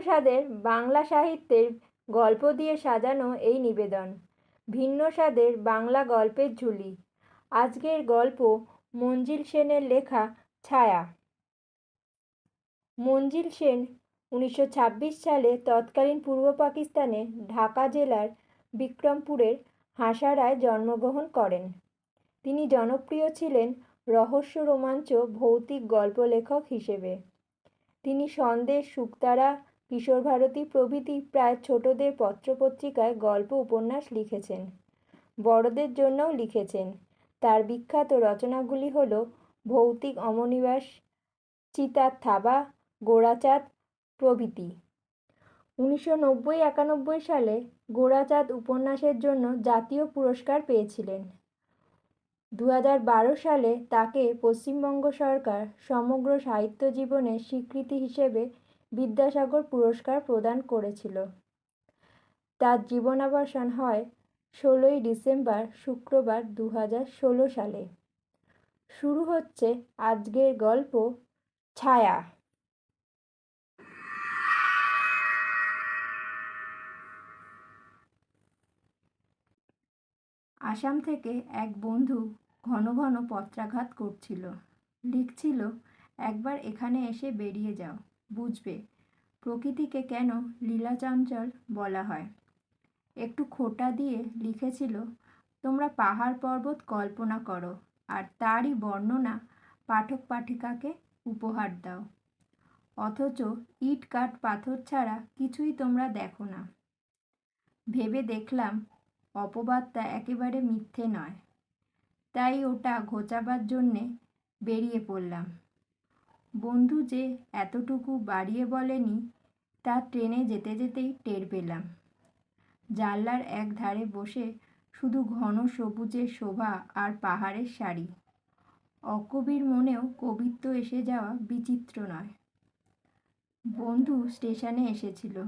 স্বাদের বাংলা সাহিত্যের গল্প দিয়ে সাজানো এই নিবেদন। ভিন্ন স্বাদের বাংলা গল্পের ঝুলি। আজকের গল্প মঞ্জিল সেনের লেখা ছায়া। মঞ্জিল সেন উনিশশো ছাব্বিশ সালে তৎকালীন পূর্ব পাকিস্তানের ঢাকা জেলার বিক্রমপুরের হাসারায় জন্মগ্রহণ করেন। তিনি জনপ্রিয় ছিলেন রহস্য রোমাঞ্চ, ভৌতিক গল্প লেখক হিসেবে। তিনি সন্দেশ শুকতারা কিশোর ভারতী প্রভৃতি প্রায় ছোটদের পত্রপত্রিকায় গল্প, উপন্যাস লিখেছেন। বড়দের জন্যও লিখেছেন। তার বিখ্যাত রচনাগুলি হল ভৌতিক অমনিবাস, চিতার থাবা, গোড়াচাঁদ প্রভৃতি। উনিশশো নব্বই একানব্বই সালে গোড়াচাঁদ উপন্যাসের জন্য জাতীয় পুরস্কার পেয়েছিলেন। দু সালে তাকে পশ্চিমবঙ্গ সরকার সমগ্র সাহিত্য জীবনের স্বীকৃতি হিসেবে বিদ্যাসাগর পুরস্কার প্রদান করেছিল। তার জীবনাবসান হয় ষোলোই ডিসেম্বর শুক্রবার দু হাজার ষোলো সালে। শুরু হচ্ছে আজকের গল্প ছায়া। আসাম থেকে এক বন্ধু ঘন ঘন পত্রাঘাত করছিল। লিখছিল, একবার এখানে এসে বেরিয়ে যাও। বুঝবে। প্রকৃতিকে কেন লীলাচঞ্চল বলা হয়? একটু খোটা দিয়ে লিখেছিল, তোমরা পাহাড় পর্বত কল্পনা করো, আর তারই বর্ণনা পাঠক পাঠিকাকে উপহার দাও। অথচ ইট কাঠ পাথর ছাড়া কিছুই তোমরা দেখো না। ভেবে দেখলাম, অপবাদটা একেবারে মিথ্যে নয়। তাই ওটা ঘোচাবার জন্যে বেরিয়ে পড়লাম। বন্ধু যে এতটুকু বাড়িয়ে বলেনি, তা ট্রেনে যেতে যেতেই টের পেলাম। জানলার এক ধারে বসে শুধু ঘন সবুজের শোভা আর পাহাড়ের শাড়ি অকবির মনেও কবিত্ব এসে যাওয়া বিচিত্র নয়। বন্ধু স্টেশনে এসেছিল।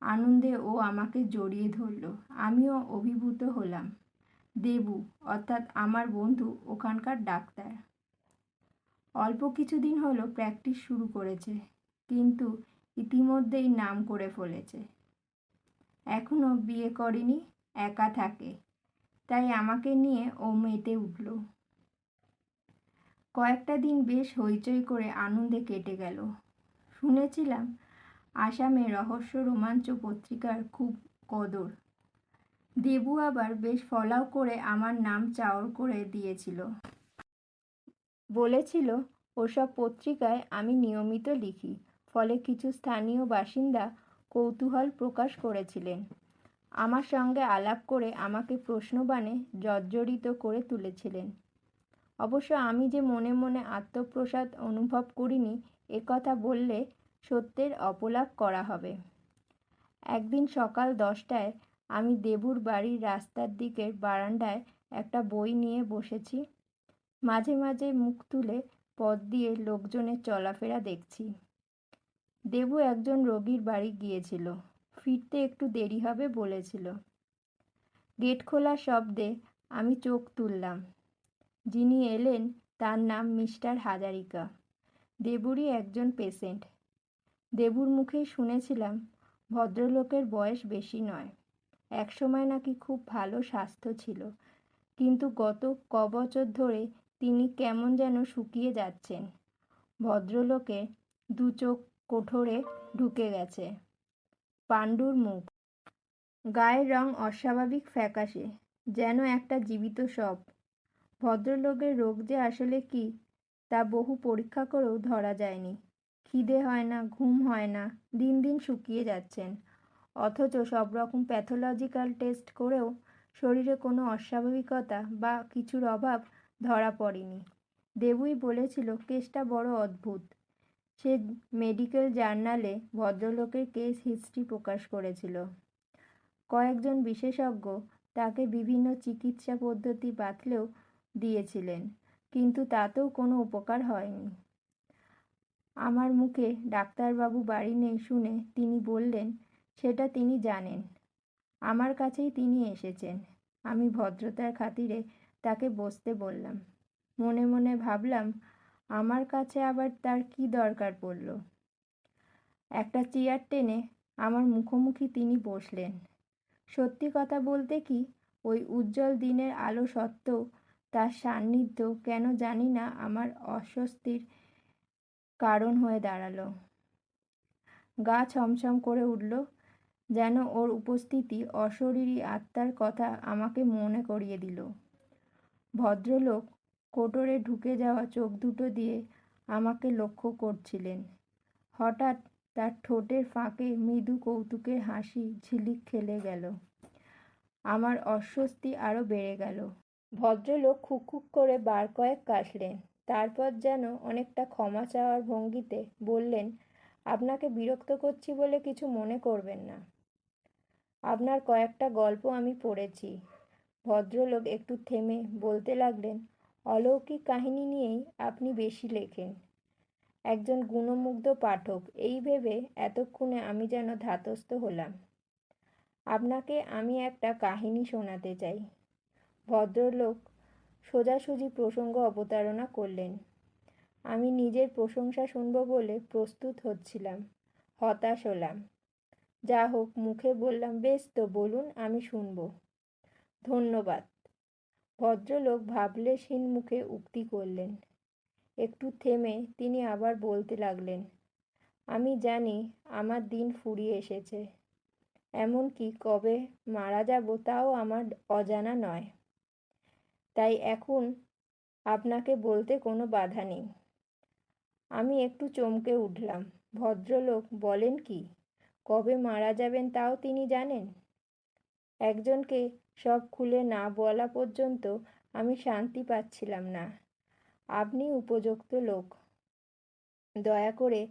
আনন্দে ও আমাকে জড়িয়ে ধরল। আমিও অভিভূত হলাম। দেবু, অর্থাৎ আমার বন্ধু, ওখানকার ডাক্তার। অল্প কিছুদিন হলো প্র্যাকটিস শুরু করেছে, কিন্তু ইতিমধ্যেই নাম করে ফেলেছে। এখনও বিয়ে করেনি, একা থাকে। তাই আমাকে নিয়ে ও মেতে উঠল। কয়েকটা দিন বেশ হইচই করে আনন্দে কেটে গেল। শুনেছিলাম আসামে রহস্য রোমাঞ্চ পত্রিকার খুব কদর। দেবু আবার বেশ ফলাও করে আমার নাম চাওর করে দিয়েছিল। বলেছিল, ওসব পত্রিকায় আমি নিয়মিত লিখি, ফলে কিছু স্থানীয় বাসিন্দা কৌতূহল প্রকাশ করেছিলেন। আমার সঙ্গে আলাপ করে আমাকে প্রশ্নবাণে জর্জরিত করে তুলেছিলেন। অবশ্য আমি যে মনে মনে আত্মপ্রসাদ অনুভব করিনি একথা বললে সত্যের অপলাপ করা হবে। একদিন সকাল দশটায় আমি দেবুর বাড়ির রাস্তার দিকের বারান্দায় একটা বই নিয়ে বসেছি। মাঝে মাঝে মুখ তুলে পথ দিয়ে লোকজনের চলাফেরা দেখছি। দেবু একজন রোগীর বাড়ি গিয়েছিল। ফিরতে একটু দেরি হবে বলেছিল। গেট খোলা শব্দে আমি চোখ তুললাম। যিনি এলেন তার নাম মিস্টার হাজারিকা। দেবুরই একজন পেশেন্ট। দেবুর মুখেই শুনেছিলাম ভদ্রলোকের বয়স বেশি নয়। একসময় নাকি খুব ভালো স্বাস্থ্য ছিল। কিন্তু গত ক বছর ধরে তিনি কেমন যেন শুকিয়ে যাচ্ছেন। ভদ্রলোকে দু চোখ কোঠরে ঢুকে গেছে। পাণ্ডুর মুখ। গায়ের রং অস্বাভাবিক ফ্যাকাশে, যেন একটা জীবিত সব। ভদ্রলোকের রোগ যে আসলে কি, তা বহু পরীক্ষা করেও ধরা যায়নি। খিদে হয় না, ঘুম হয় না, দিন দিন শুকিয়ে যাচ্ছেন। অথচ সব রকম প্যাথোলজিক্যাল টেস্ট করেও শরীরে কোনো অস্বাভাবিকতা বা কিছুর অভাব ধরা পড়েনি। দেবুই বলেছিল, কেসটা বড় অদ্ভুত। সে মেডিকেল জার্নালে ভদ্রলোকের কেস হিস্ট্রি প্রকাশ করেছিল। কয়েকজন বিশেষজ্ঞ তাকে বিভিন্ন চিকিৎসা পদ্ধতি বাতলেও দিয়েছিলেন, কিন্তু তাতেও কোনো উপকার হয়নি। আমার মুখে ডাক্তারবাবু বাড়ি নেই শুনে তিনি বললেন, সেটা তিনি জানেন। আমার কাছেই তিনি এসেছেন। আমি ভদ্রতার খাতিরে তাকে বসতে বললাম। মনে মনে ভাবলাম, আমার কাছে আবার তার কি দরকার পড়ল? একটা চেয়ার টেনে আমার মুখোমুখি তিনি বসলেন। সত্যি কথা বলতে কি, ওই উজ্জ্বল দিনের আলো সত্ত্বেও তার সান্নিধ্য কেন জানি না আমার অস্বস্তির কারণ হয়ে দাঁড়াল। গা ছমছম করে উঠল, যেন ওর উপস্থিতি অশরীরী আত্মার কথা আমাকে মনে করিয়ে দিল। ভদ্রলোক কোটরে ঢুকে যাওয়া চোখ দুটো দিয়ে আমাকে লক্ষ্য করছিলেন। হঠাৎ তার ঠোঁটের ফাঁকে মৃদু কৌতুকের হাসি ঝিলিক খেলে গেল। আমার অস্বস্তি আরও বেড়ে গেল। ভদ্রলোক খুক খুক করে বার কয়েক কাশলেন। তারপর যেন অনেকটা ক্ষমা চাওয়ার ভঙ্গিতে বললেন, আপনাকে বিরক্ত করছি বলে কিছু মনে করবেন না। আপনার কয়েকটা গল্প আমি পড়েছি। ভদ্রলোক একটু থেমে বলতে লাগলেন, অলৌকিক কাহিনী নিয়েই আপনি বেশি লেখেন। একজন গুণমুগ্ধ পাঠক, এই ভেবে এতক্ষণে আমি যেন ধাতস্থ হলাম। আপনাকে আমি একটা কাহিনী শোনাতে চাই। ভদ্রলোক সোজাসুজি প্রসঙ্গ অবতারণা করলেন, আমি নিজের প্রশংসা শুনব বলে প্রস্তুত হচ্ছিলাম, হতাশ হলাম। যা হোক মুখে বললাম, বেশ তো, বলুন, আমি শুনব। ধন্যবাদ। ভদ্রলোক ভাবলেশহীন মুখে উক্তি করলেন। একটু থেমে তিনি আবার বলতে লাগলেন, আমি জানি আমার দিন ফুরিয়ে এসেছে। এমনকি কবে মারা যাব তাও আমার অজানা নয়। তাই এখন আপনাকে বলতে কোনো বাধা নেই। আমি একটু চমকে উঠলাম। ভদ্রলোক বলেন কি, কবে মারা যাবেন তাও তিনি জানেন? একজনকে সব খুলে না বলা পর্যন্ত আমি শান্তি পাচ্ছিলাম না। আপনি উপযুক্ত লোক। দয়া করে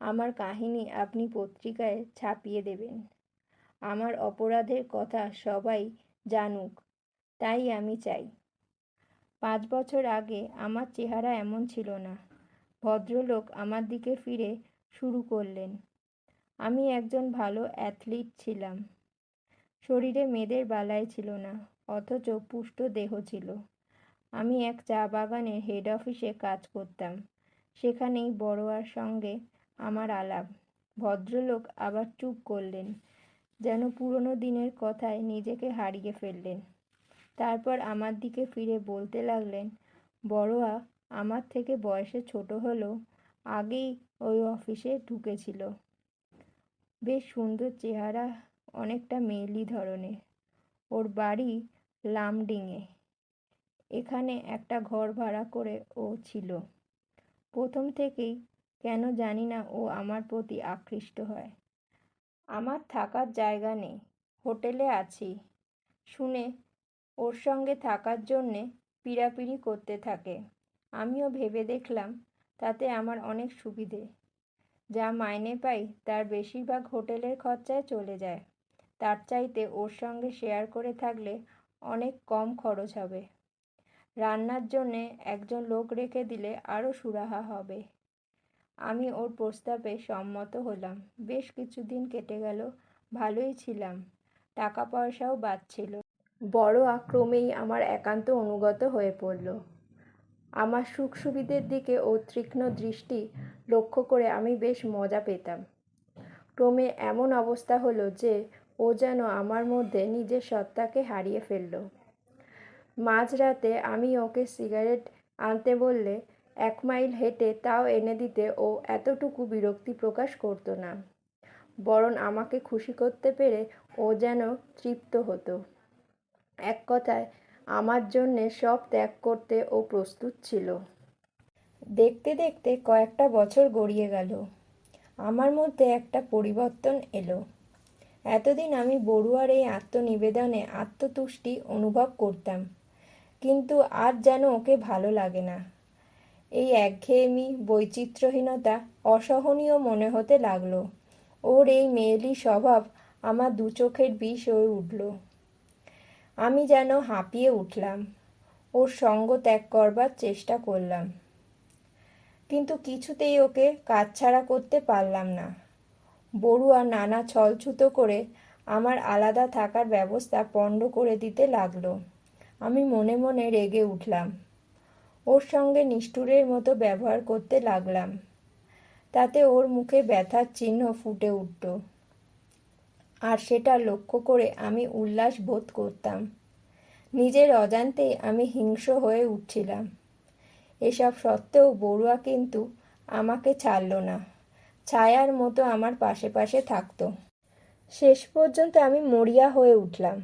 আমার কাহিনী আপনি পত্রিকায় ছাপিয়ে দেবেন। আমার অপরাধের কথা সবাই জানুক, তাই আমি চাই। পাঁচ বছর আগে আমার চেহারা এমন ছিল না। ভদ্রলোক আমার দিকে ফিরে শুরু করলেন। আমি একজন ভালো অ্যাথলিট ছিলাম। শরীরে মেয়েদের বালাই ছিল না, অথচ পুষ্ট দেহ ছিল। আমি এক চা বাগানের হেড অফিসে কাজ করতাম। সেখানেই বড়োয়ার সঙ্গে আমার আলাপ। ভদ্রলোক আবার চুপ করলেন, যেন পুরনো দিনের কথায় নিজেকে হারিয়ে ফেললেন। তারপর আমার দিকে ফিরে বলতে লাগলেন, বড়োয়া, আমার থেকে বয়সে ছোট হলেও আগেই ওই অফিসে ঢুকেছিল। বেশ সুন্দর চেহারা অনেকটা মেয়েলি ধরনের। ওর বাড়ি লামডিংয়ে এখানে একটা ঘর ভাড়া করে ও ছিল। প্রথম থেকেই কেন জানি না ও আমার প্রতি আকৃষ্ট হয়। আমার থাকার জায়গা নেই, হোটেলে আছি। শুনে ওর সঙ্গে থাকার জন্যে পিড়াপিড়ি করতে থাকে। আমিও ভেবে দেখলাম তাতে আমার অনেক সুবিধে। যা মাইনে পাই তার বেশিরভাগ হোটেলের খরচায় চলে যায়। তার চাইতে ওর সঙ্গে শেয়ার করে থাকলে অনেক কম খরচ হবে। রান্নার জন্যে একজন লোক রেখে দিলে আরও সুরাহা হবে। আমি ওর প্রস্তাবে সম্মত হলাম। বেশ কিছুদিন কেটে গেল, ভালোই ছিলাম। টাকা পয়সাও বাঁচছিল বড় আক্রমেই আমার একান্ত অনুগত হয়ে পড়ল। আমার সুখ সুবিধের দিকে ও তীক্ষ্ণ দৃষ্টি লক্ষ্য করে আমি বেশ মজা পেতাম। ক্রমে এমন অবস্থা হলো যে ও যেন আমার মধ্যে নিজের সত্তাকে হারিয়ে ফেলল। মাঝরাতে আমি ওকে সিগারেট আনতে বললে, এক মাইল হেঁটে তাও এনে দিতে ও এতটুকু বিরক্তি প্রকাশ করতো না। বরং আমাকে খুশি করতে পেরে ও যেন তৃপ্ত হতো। এক কথায়, আমার জন্যে সব ত্যাগ করতে ও প্রস্তুত ছিল। দেখতে দেখতে কয়েকটা বছর গড়িয়ে গেল। আমার মধ্যে একটা পরিবর্তন এলো। এতদিন আমি বড়ুয়ার এই আত্মনিবেদনে আত্মতুষ্টি অনুভব করতাম, কিন্তু আজ যেন ওকে ভালো লাগে না। এই একঘেয়েমি, বৈচিত্র্যহীনতা অসহনীয় মনে হতে লাগল। ওর এই মেয়েলি স্বভাব আমার দু চোখের বিষ হয়ে উঠল। আমি যেন হাঁপিয়ে উঠলাম। ওর সঙ্গ ত্যাগ করবার চেষ্টা করলাম। কিন্তু কিছুতেই ওকে কাজ ছাড়া করতে পারলাম না। বড়ুয়া নানা ছলছুতো করে আমার আলাদা থাকার ব্যবস্থা পণ্ড করে দিতে লাগল। আমি মনে মনে রেগে উঠলাম। ওর সঙ্গে নিষ্ঠুরের মতো ব্যবহার করতে লাগলাম। তাতে ওর মুখে ব্যথার চিহ্ন ফুটে উঠত আর সেটা লক্ষ্য করে আমি উল্লাস বোধ করতাম। নিজের অজান্তেই আমি হিংস্র হয়ে উঠছিলাম। এসব সত্ত্বেও বড়ুয়া কিন্তু আমাকে ছাড়ল না। ছায়ার মতো আমার পাশে পাশে থাকতো। শেষ পর্যন্ত আমি মরিয়া হয়ে উঠলাম।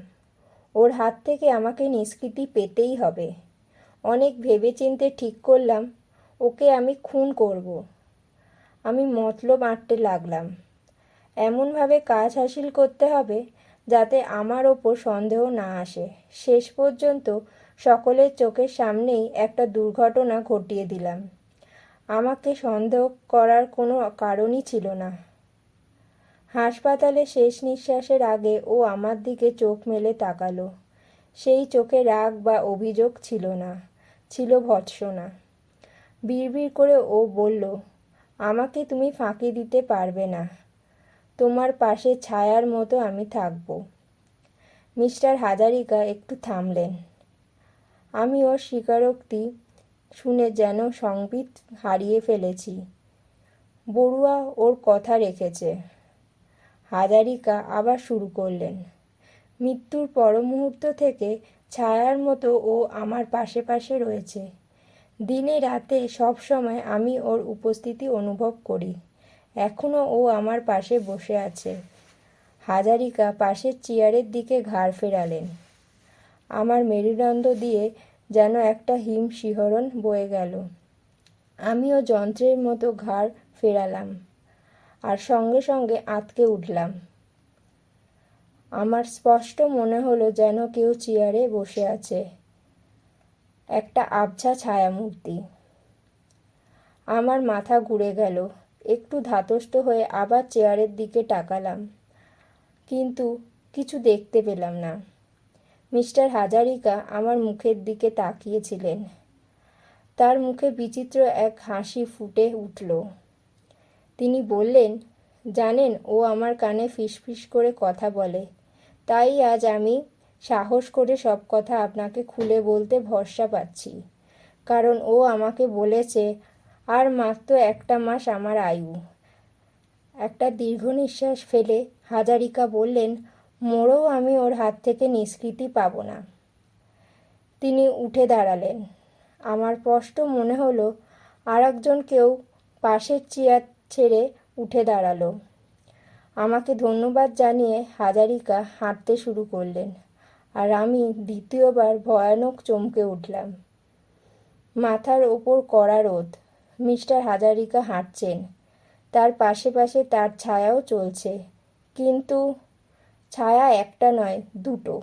ওর হাত থেকে আমাকে নিষ্কৃতি পেতেই হবে। অনেক ভেবেচিন্তে ঠিক করলাম, ওকে আমি খুন করব। আমি মতলব আঁটতে লাগলাম। এমনভাবে কাজ হাসিল করতে হবে যাতে আমার ওপর সন্দেহ না আসে। শেষ পর্যন্ত সকলের চোখের সামনেই একটা দুর্ঘটনা ঘটিয়ে দিলাম। আমাকে সন্দেহ করার কোনো কারণই ছিল না। হাসপাতালে শেষ নিঃশ্বাসের আগে ও আমার দিকে চোখ মেলে তাকালো। সেই চোখে রাগ বা অভিযোগ ছিল না, ছিল ভৎসনা। বিড়বিড় করে ও বলল, আমাকে তুমি ফাঁকি দিতে পারবে না। তোমার পাশে ছায়ার মতো আমি থাকব। মিস্টার হাজারিকা একটু থামলেন। আমি ওর স্বীকারোক্তি শুনে যেন সংবিত হারিয়ে ফেলেছি। বড়ুয়া ওর কথা রেখেছে। হাজারিকা আবার শুরু করলেন। মৃত্যুর পর মুহূর্ত থেকে ছায়ার মতো ও আমার পাশে পাশে রয়েছে। দিনে রাতে সব সময় আমি ওর উপস্থিতি অনুভব করি। এখনও ও আমার পাশে বসে আছে। হাজারিকা পাশের চেয়ারের দিকে ঘাড় ফেরালেন। আমার মেরুদণ্ড দিয়ে যেন একটা হিম শিহরণ বয়ে গেল। আমিও যন্ত্রের মতো ঘাড় ফেরালাম আর সঙ্গে সঙ্গে আঁতকে উঠলাম। আমার স্পষ্ট মনে হলো যেন কেউ চেয়ারে বসে আছে। একটা আবছা ছায়ামূর্তি। আমার মাথা ঘুরে গেল। একটু ধাতস্থ হয়ে আবার চেয়ারের দিকে তাকালাম। কিন্তু কিছু দেখতে পেলাম না। মিস্টার হাজারিকা আমার মুখের দিকে তাকিয়েছিলেন। তার মুখে বিচিত্র এক হাসি ফুটে উঠল। তিনি বললেন, জানেন, ও আমার কানে ফিসফিস করে কথা বলে। তাই আজ আমি সাহস করে সব কথা আপনাকে খুলে বলতে ভরসা পাচ্ছি। কারণ ও আমাকে বলেছে, আর মাত্র একটা মাস আমার আয়ু। একটা দীর্ঘ নিঃশ্বাস ফেলে হাজারিকা বললেন মোড়েও আমি ওর হাত থেকে নিষ্কৃতি পাব না। তিনি উঠে দাঁড়ালেন। আমার স্পষ্ট মনে হলো আর একজন কেউ পাশের চেয়ার ছেড়ে উঠে দাঁড়াল। আমাকে ধন্যবাদ জানিয়ে হাজারিকা হাঁটতে শুরু করলেন আর আমি দ্বিতীয়বার ভয়ানক চমকে উঠলাম। মাথার ওপর কড়া রোদ। মিস্টার হাজারিকা হাঁটছেন। তার পাশে পাশে তার ছায়াও চলছে। কিন্তু ছায়া একটা নয় দুটো।